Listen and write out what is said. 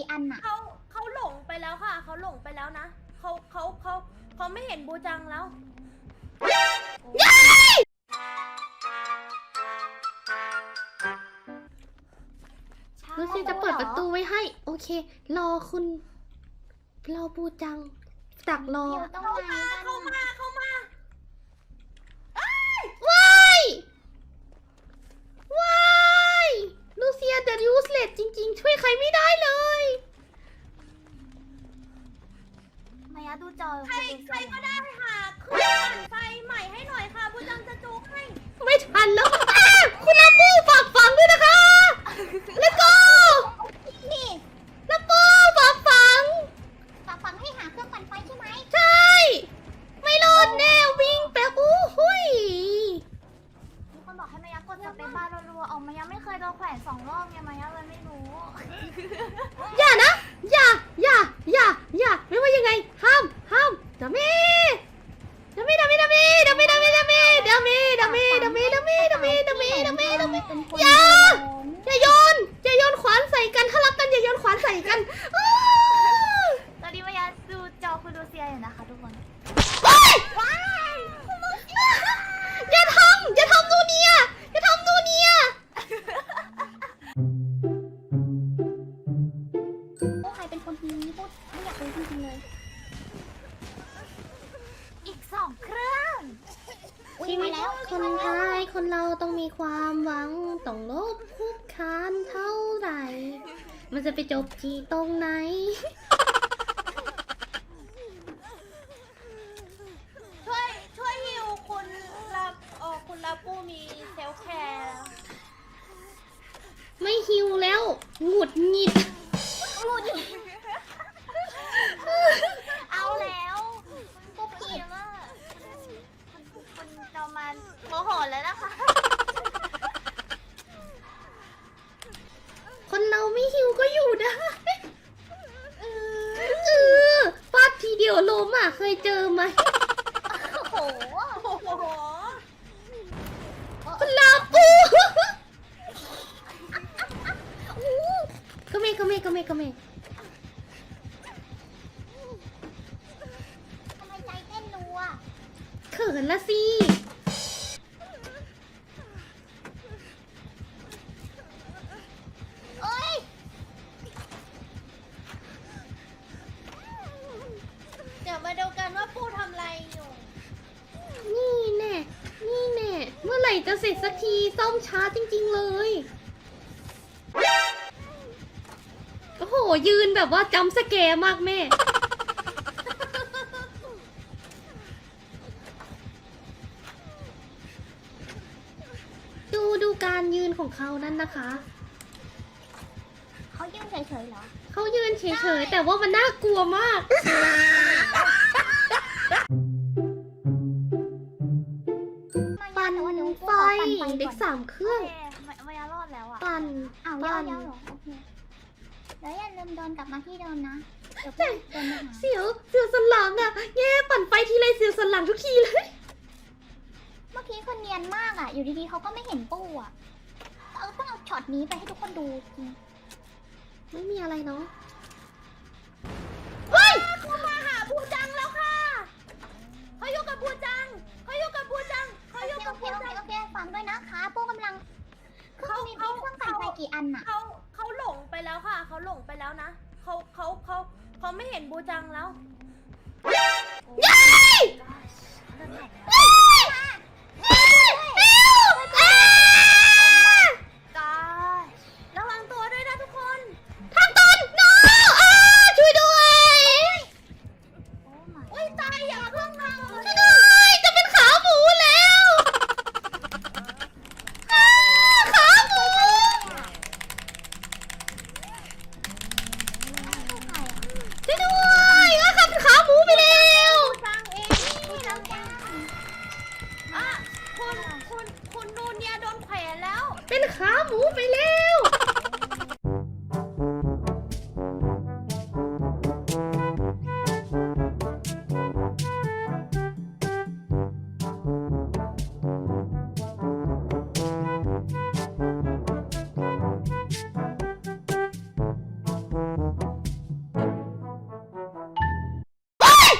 ี่อันน่ะ เขาเขาหลงไปแล้วค่ะ เขาหลงไปแล้วนะเขาเขาเขาเขาไม่เห็นบูจังแล้ว ลูซี่จะเปิดประตูไว้ให้ โอเค รอคุณ รอบูจังดักรอต้องมา পারলো เซียอยู่นะคะทุกคนเฮ้ยว้ายอย่าทำอย่าทำนูเนียอย่าทำนูเนียพวกใครเป็นคนทีนี้พูดไม่อยากรู้จริงๆเลย อีกสองเครื่องอุ๊ยชีวิตมาแล้วคนไทยคนเราต้องมีความหวังต้องลบคุกคานเท่าไหร่ มันจะไปจบที่ตรงไหน ช่วยช่วยฮิวคุณรับเออคุณรับปูมีเซลแคร์ ไม่หิว แล้วหงุดหงิดเอาแล้วพวกพี่ว่าคุณจะมาโมโหแล้วนะคะ คนเราไม่หิวก็อยู่ได้เออฟาดทีเดียวล้มอะ เคยเจอไหม โอ้โห ก็เมก็เมก็เมก็เมทำไมใจเต้นรัวเขินละสิ เอ้ย เดี๋ยวมาดูกันว่าปูทำอะไรอยู่ นี่แน่ นี่แน่ เมื่อไหร่จะเสร็จสักที ซ่อมช้าจริง ๆ เลย ยืนแบบว่าจำสแกร์มากแม่ ดูดูการยืนของเขานั่นนะคะ เขายืนเฉยๆเหรอ เขายืนเฉยๆ แต่ว่ามันน่ากลัวมาก ปั่นแต่ว่าเดี๋ยวไฟปั่นไฟเด็กก่อนสามเครื่องโอเคมายารอดแล้วอะปั่นอ้าวปั่ยานวยาวเหรอโอเค แล้วอย่าลืมเดินกลับมาที่เดิมนะเดี๋ยวใช่เดินไปหาเสียวเสียวสันหลังอะแย่ปั่นไฟทีไรเสียวสันหลังทุกทีเลยเมื่อกี้คนเนียนมากอะ อยู่ดีๆเขาก็ไม่เห็นปูอะเออต้องเอาช็อตนี้ไปให้ทุกคนดูจริงไม่มีอะไรเนาะเฮ้ยเขามาหาบูจังแล้วค่ะเขาอยู่กับบูจังเขาอยู่กับบูจังเขาโออยู่เคกัโอบเคบูโอเคจัง โอเคฟังด้วยนะคะปูกำลังเขามีเครื่องปั่นไฟกี่อันอะ เขาเขาหลงไป แล้วค่ะ เขาหลงไปแล้วนะเขาเขาเขาเขาไม่เห็นบูจังแล้ว